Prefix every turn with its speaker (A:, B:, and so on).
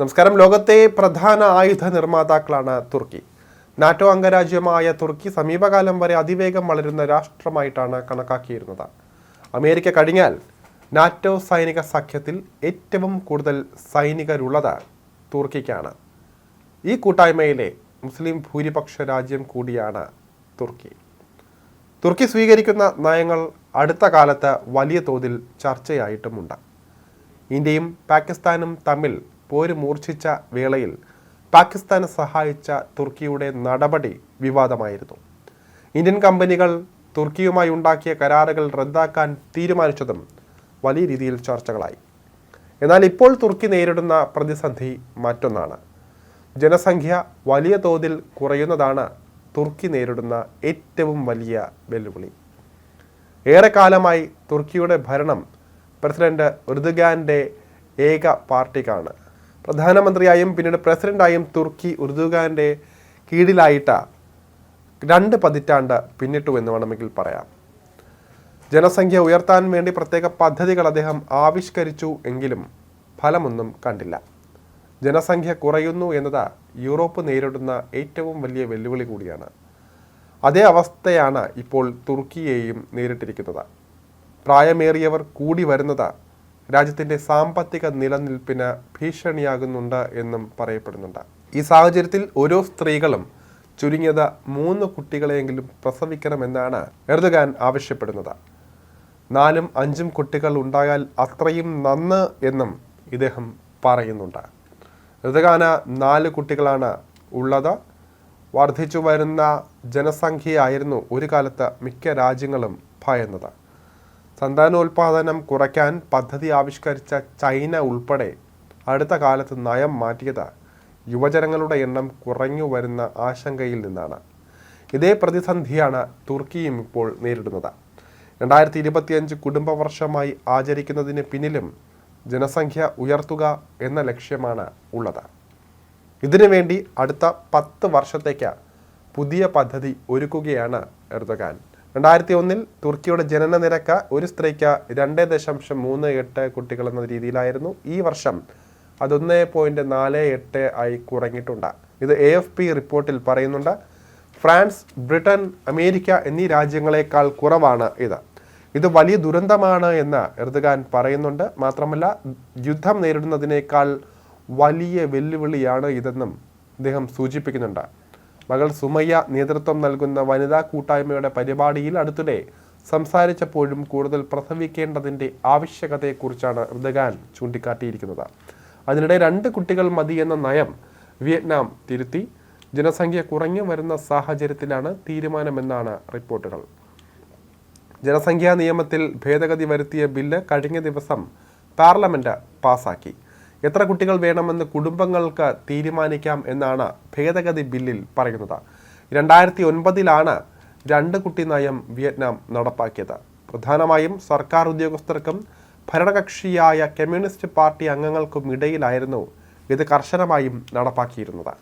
A: നമസ്കാരം. ലോകത്തെ പ്രധാന ആയുധ നിർമ്മാതാക്കളാണ് തുർക്കി. നാറ്റോ അംഗരാജ്യമായ തുർക്കി സമീപകാലം വരെ അതിവേഗം വളരുന്ന രാഷ്ട്രമായിട്ടാണ് കണക്കാക്കിയിരുന്നത്. അമേരിക്ക കഴിഞ്ഞാൽ നാറ്റോ സൈനിക സഖ്യത്തിൽ ഏറ്റവും കൂടുതൽ സൈനികരുള്ളത് തുർക്കിക്കാണ്. ഈ കൂട്ടായ്മയിലെ മുസ്ലിം ഭൂരിപക്ഷ രാജ്യം കൂടിയാണ് തുർക്കി. തുർക്കി സ്വീകരിക്കുന്ന നയങ്ങൾ അടുത്ത കാലത്ത് വലിയ തോതിൽ ചർച്ചയായിട്ടുമുണ്ട്. ഇന്ത്യയും പാകിസ്ഥാനും തമ്മിൽ പോര് മൂർച്ഛിച്ച വേളയിൽ പാകിസ്ഥാനെ സഹായിച്ച തുർക്കിയുടെ നടപടി വിവാദമായിരുന്നു. ഇന്ത്യൻ കമ്പനികൾ തുർക്കിയുമായി ഉണ്ടാക്കിയ കരാറുകൾ റദ്ദാക്കാൻ തീരുമാനിച്ചതും വലിയ രീതിയിൽ ചർച്ചകളായി. എന്നാൽ ഇപ്പോൾ തുർക്കി നേരിടുന്ന പ്രതിസന്ധി മറ്റൊന്നാണ്. ജനസംഖ്യ വലിയ തോതിൽ കുറയുന്നതാണ് തുർക്കി നേരിടുന്ന ഏറ്റവും വലിയ വെല്ലുവിളി. ഏറെക്കാലമായി തുർക്കിയുടെ ഭരണം പ്രസിഡന്റ് ഉർദുഗാന്റെ ഏക പാർട്ടിക്കാണ്. പ്രധാനമന്ത്രിയായും പിന്നീട് പ്രസിഡന്റായും തുർക്കി ഉർദുഗാന്റെ കീഴിലായിട്ട് രണ്ട് പതിറ്റാണ്ട് പിന്നിട്ടു എന്ന് വേണമെങ്കിൽ പറയാം. ജനസംഖ്യ ഉയർത്താൻ വേണ്ടി പ്രത്യേക പദ്ധതികൾ അദ്ദേഹം ആവിഷ്കരിച്ചു എങ്കിലും ഫലമൊന്നും കണ്ടില്ല. ജനസംഖ്യ കുറയുന്നു എന്നത് യൂറോപ്പ് നേരിടുന്ന ഏറ്റവും വലിയ വെല്ലുവിളി കൂടിയാണ്. അതേ അവസ്ഥയാണ് ഇപ്പോൾ തുർക്കിയെയും നേരിട്ടിരിക്കുന്നത്. പ്രായമേറിയവർ കൂടി വരുന്നത് രാജ്യത്തിന്റെ സാമ്പത്തിക നിലനിൽപ്പിന് ഭീഷണിയാകുന്നുണ്ട് എന്നും പറയപ്പെടുന്നുണ്ട്. ഈ സാഹചര്യത്തിൽ ഓരോ സ്ത്രീകളും ചുരുങ്ങിയത് മൂന്ന് കുട്ടികളെയെങ്കിലും പ്രസവിക്കണമെന്നാണ് എർദുഗാൻ ആവശ്യപ്പെടുന്നത്. നാലും അഞ്ചും കുട്ടികൾ ഉണ്ടായാൽ അത്രയും നന്ന് എന്നും ഇദ്ദേഹം പറയുന്നുണ്ട്. ഋതുഗാന നാല് കുട്ടികളാണ് ഉള്ളത്. വർദ്ധിച്ചു വരുന്ന ജനസംഖ്യയായിരുന്നു ഒരു കാലത്ത് മിക്ക രാജ്യങ്ങളും ഭയന്നത്. സന്താനോൽപാദനം കുറയ്ക്കാൻ പദ്ധതി ആവിഷ്കരിച്ച ചൈന ഉൾപ്പെടെ അടുത്ത കാലത്ത് നയം മാറ്റിയത് യുവജനങ്ങളുടെ എണ്ണം കുറഞ്ഞു വരുന്ന ആശങ്കയിൽ നിന്നാണ്. ഇതേ പ്രതിസന്ധിയാണ് തുർക്കിയും ഇപ്പോൾ നേരിടുന്നത്. രണ്ടായിരത്തി ഇരുപത്തിയഞ്ച് കുടുംബ വർഷമായി ആചരിക്കുന്നതിന് പിന്നിലും ജനസംഖ്യ ഉയർത്തുക എന്ന ലക്ഷ്യമാണ് ഉള്ളത്. ഇതിനുവേണ്ടി അടുത്ത പത്ത് വർഷത്തേക്ക് പുതിയ പദ്ധതി ഒരുക്കുകയാണ് എർദോഗാൻ. രണ്ടായിരത്തി ഒന്നിൽ തുർക്കിയുടെ ജനന നിരക്ക് ഒരു സ്ത്രീക്ക് രണ്ട് ദശാംശം മൂന്ന് എട്ട് കുട്ടികൾ എന്ന രീതിയിലായിരുന്നു ഈ വർഷം. അതൊന്ന് പോയിന്റ് നാല് എട്ട് ആയി കുറഞ്ഞിട്ടുണ്ട്. ഇത് എ എഫ് പി റിപ്പോർട്ടിൽ പറയുന്നുണ്ട്. ഫ്രാൻസ് ബ്രിട്ടൻ അമേരിക്ക എന്നീ രാജ്യങ്ങളെക്കാൾ കുറവാണ് ഇത്. ഇത് വലിയ ദുരന്തമാണ് എന്ന് എർദുഗാൻ പറയുന്നുണ്ട്. മാത്രമല്ല യുദ്ധം നേരിടുന്നതിനേക്കാൾ വലിയ വെല്ലുവിളിയാണ് ഇതെന്നും അദ്ദേഹം സൂചിപ്പിക്കുന്നുണ്ട്. മകൾ സുമയ്യ നേതൃത്വം നൽകുന്ന വനിതാ കൂട്ടായ്മയുടെ പരിപാടിയിൽ അടുത്തിടെ സംസാരിച്ചപ്പോഴും കൂടുതൽ പ്രസവിക്കേണ്ടതിന്റെ ആവശ്യകതയെക്കുറിച്ചാണ് ഋതഗാൻ ചൂണ്ടിക്കാട്ടിയിരിക്കുന്നത്. അതിനിടെ രണ്ട് കുട്ടികൾ മതി എന്ന നയം വിയറ്റ്നാം തിരുത്തി. ജനസംഖ്യ കുറഞ്ഞു വരുന്ന സാഹചര്യത്തിലാണ് തീരുമാനമെന്നാണ് റിപ്പോർട്ടുകൾ. ജനസംഖ്യാ നിയമത്തിൽ ഭേദഗതി വരുത്തിയ ബില്ല് കഴിഞ്ഞ ദിവസം പാർലമെന്റ് പാസാക്കി. എത്ര കുട്ടികൾ വേണമെന്ന് കുടുംബങ്ങൾക്ക് തീരുമാനിക്കാം എന്നാണ് ഭേദഗതി ബില്ലിൽ പറയുന്നത്. രണ്ടായിരത്തി ഒൻപതിലാണ് രണ്ട് കുട്ടി നയം വിയറ്റ്നാം നടപ്പാക്കിയത്. പ്രധാനമായും സർക്കാർ ഉദ്യോഗസ്ഥർക്കും ഭരണകക്ഷിയായ കമ്മ്യൂണിസ്റ്റ് പാർട്ടി അംഗങ്ങൾക്കും ഇടയിലായിരുന്നു ഇത് കർശനമായും നടപ്പാക്കിയിരുന്നത്.